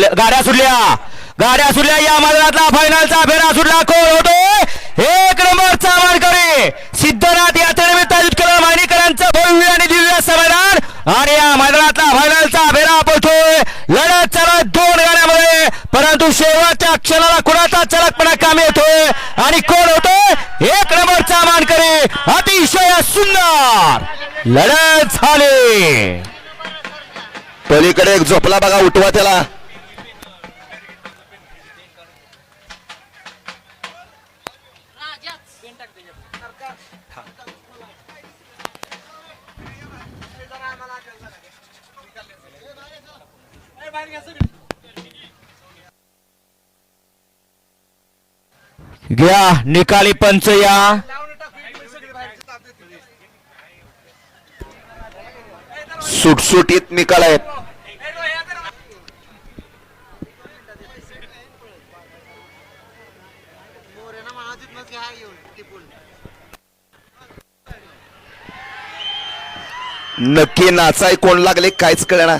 धावले गाड्या सुटल्या. गाड्या सुटल्या. या मैदानातला फायनलचा फेरा सुटला. कोण होतो? एक नंबरचा मानकरी सिद्धनाथ याच्या निमित्त आयोजित केलं मायनीकरांचं भव्य आणि दिव्य असं मैदान आणि या मैदानातला फायनलचा फेरा पोहोचतोय लढत चालत दोन गाड्यामध्ये. परंतु शेवटच्या क्षणाला कुणाचा चलकपणा कामी येतोय? आणि कोण होतोय एक नंबरचा मानकरी अतिशय सुंदर. लढत झाली. पलीकडे एक झोपला बघा उठवा त्याला. घ्या निकाली पंच या. सुटसुटीत निकाल आहेत. नक्की नाचाय कोण लागले काहीच कळणार